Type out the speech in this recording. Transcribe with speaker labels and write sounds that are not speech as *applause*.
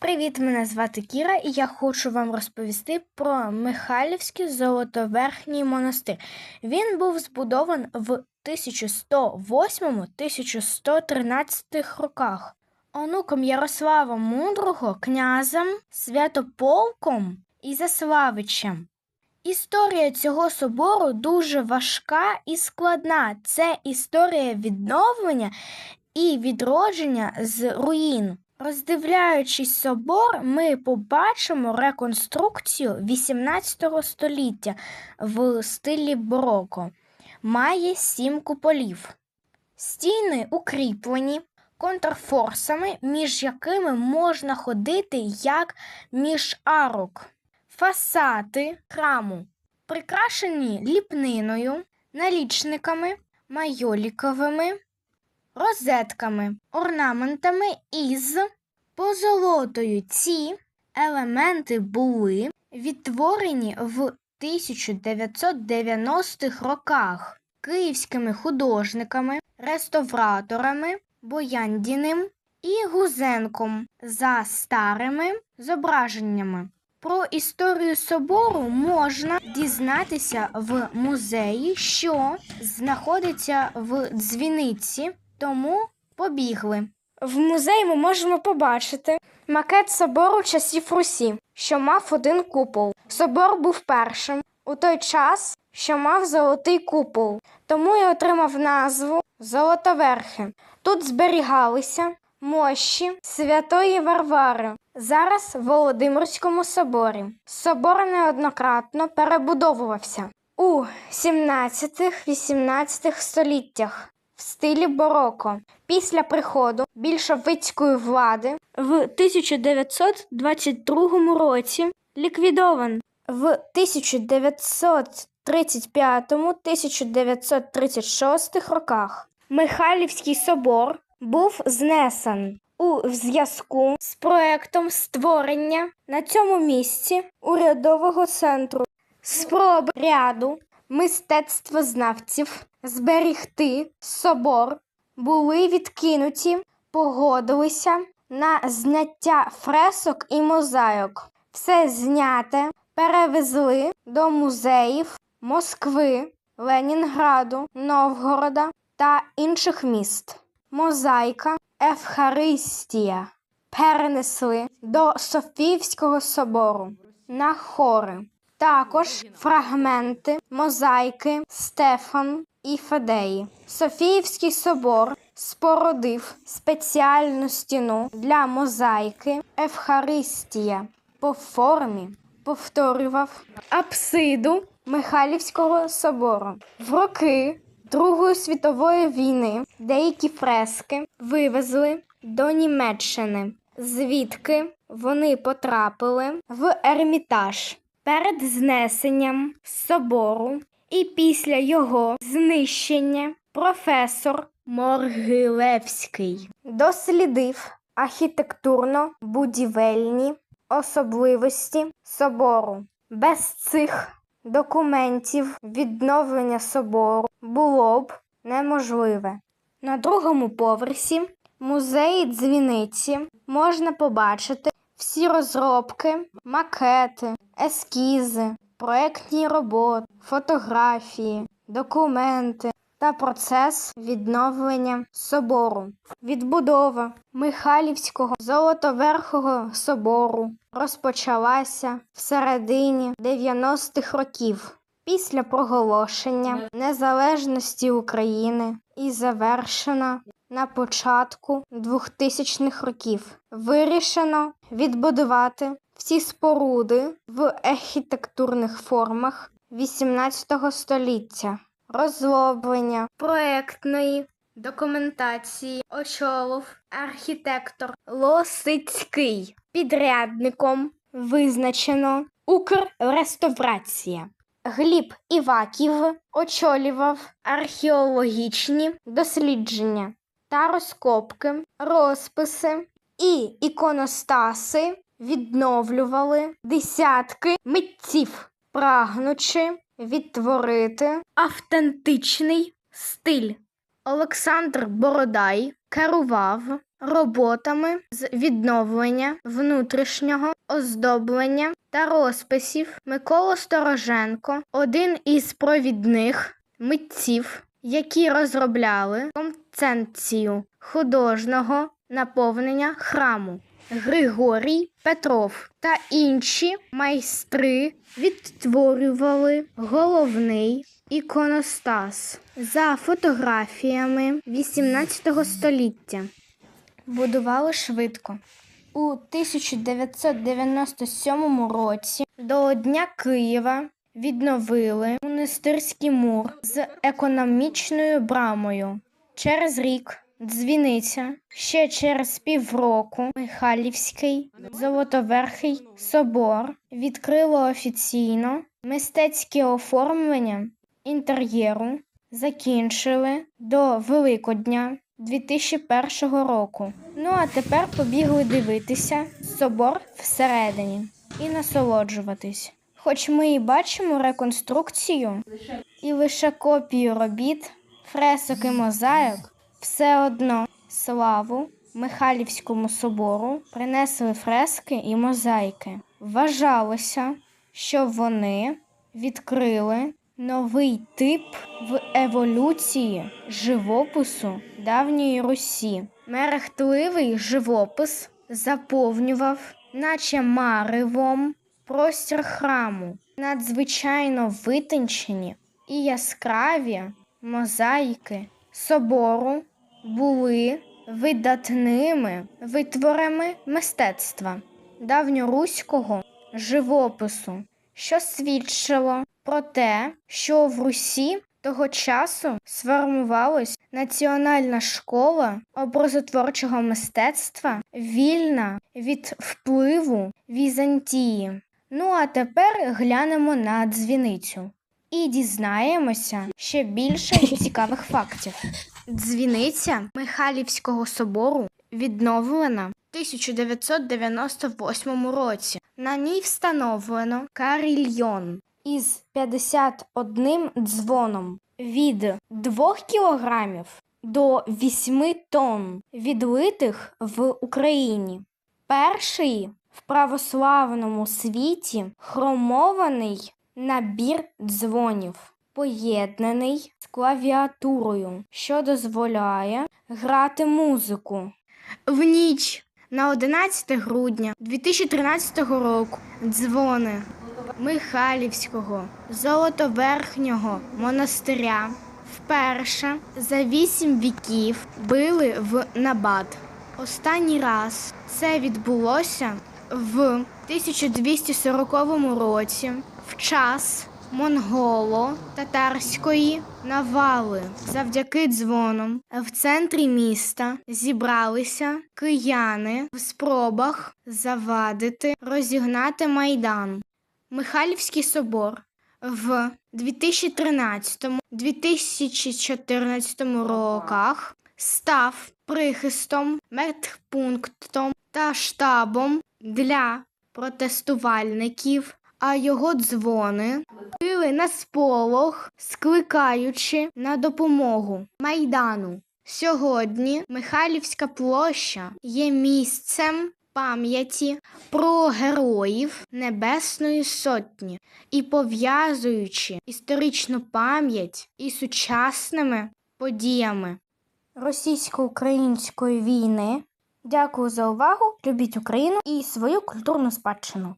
Speaker 1: Привіт, мене звати Кіра, і я хочу вам розповісти про Михайлівський золотоверхній монастир. Він був збудований в 1108-1113 роках онуком Ярослава Мудрого, князем Святополком і Заславичем. Історія цього собору дуже важка і складна. Це історія відновлення і відродження з руїн. Роздивляючись собор, ми побачимо реконструкцію 18 століття в стилі бароко. Має сім куполів. Стіни укріплені контрфорсами, між якими можна ходити як між арок. Фасади храму прикрашені ліпниною, налічниками, майоліковими розетками, орнаментами із позолотою. Ці елементи були відтворені в 1990-х роках київськими художниками, реставраторами Бояндіним і Гузенком за старими зображеннями. Про історію собору можна дізнатися в музеї, що знаходиться в дзвіниці, тому побігли. В музеї ми можемо побачити макет собору часів Русі, що мав один купол. Собор був першим у той час, що мав золотий купол, тому і отримав назву Золотоверхи. Тут зберігалися мощі святої Варвари. Зараз в Володимирському соборі. Собор неоднократно перебудовувався у 17-18 століттях в стилі бароко. Після приходу більшовицької влади в 1922 році ліквідован в 1935-1936 роках. Михайлівський собор був знесен у зв'язку з проектом створення на цьому місці урядового центру спроб ряду мистецтвознавців зберігти собор були відкинуті, погодилися на зняття фресок і мозаїк. Все зняте перевезли до музеїв Москви, Ленінграду, Новгорода та інших міст. Мозаїка Евхаристія перенесли до Софіївського собору на хори. Також фрагменти мозаїки Стефан і Федеї. Софіївський собор спорудив спеціальну стіну для мозаїки Евхаристія по формі повторював апсиду Михайлівського собору. В роки Другої світової війни деякі фрески вивезли до Німеччини, звідки вони потрапили в Ермітаж перед знесенням собору і після його знищення професор Моргилевський дослідив архітектурно-будівельні особливості собору. Без цих документів відновлення собору було б неможливе. На другому поверсі музеї дзвіниці можна побачити всі розробки, макети, ескізи, проектні роботи, фотографії, документи та процес відновлення собору. Відбудова Михайлівського золотоверхого собору розпочалася в середині 90-х років після проголошення незалежності України і завершена на початку 2000-х років. Вирішено відбудувати всі споруди в архітектурних формах 18 століття. Розроблення проектної документації очолив архітектор Лосицький. Підрядником визначено Укрреставрація. Гліб Іваків очолював археологічні дослідження та розкопки, розписи і іконостаси відновлювали десятки митців, прагнучи відтворити автентичний стиль. Олександр Бородай керував роботами з відновлення внутрішнього оздоблення та розписів Микола Стороженко, один із провідних митців, які розробляли концепцію художнього наповнення храму. Григорій Петров та інші майстри відтворювали головний іконостас за фотографіями 18 століття. Будували швидко. У 1997 році до Дня Києва відновили монастирський мур з економічною брамою. Через рік дзвіниця, ще через півроку Михайлівський Золотоверхий собор відкрило офіційно мистецьке оформлення інтер'єру закінчили до Великодня 2001 року. Ну а тепер побігли дивитися собор всередині і насолоджуватись. Хоч ми і бачимо реконструкцію і лише копію робіт, фресок і мозаїк, все одно славу Михайлівському собору принесли фрески і мозаїки. Вважалося, що вони відкрили новий тип в еволюції живопису давньої Русі. Мерехтливий живопис заповнював, наче маривом, простір храму, надзвичайно витончені і яскраві мозаїки собору були видатними витворами мистецтва давньоруського живопису, що свідчило про те, що в Русі того часу сформувалась Національна школа образотворчого мистецтва, вільна від впливу Візантії. Ну а тепер глянемо на дзвіницю і дізнаємося ще більше *laughs* цікавих фактів. Дзвіниця Михайлівського собору відновлена 1998 році. На ній встановлено карільйон із 51 дзвоном від 2 кілограмів до 8 тонн, відлитих в Україні. Перший в православному світі хромований набір дзвонів, поєднаний з клавіатурою, що дозволяє грати музику. В ніч на 11 грудня 2013 року дзвони Михайлівського Золотоверхнього монастиря вперше за вісім віків били в набат. Останній раз це відбулося в 1240 році в час монголо-татарської навали. Завдяки дзвонам в центрі міста зібралися кияни в спробах завадити розігнати майдан. Михайлівський собор в 2013-2014 роках став прихистом, медпунктом та штабом для протестувальників, а його дзвони били на сполох, скликаючи на допомогу Майдану. Сьогодні Михайлівська площа є місцем пам'яті про героїв Небесної Сотні і пов'язуючи історичну пам'ять із сучасними подіями російсько-української війни. Дякую за увагу. Любіть Україну і свою культурну спадщину.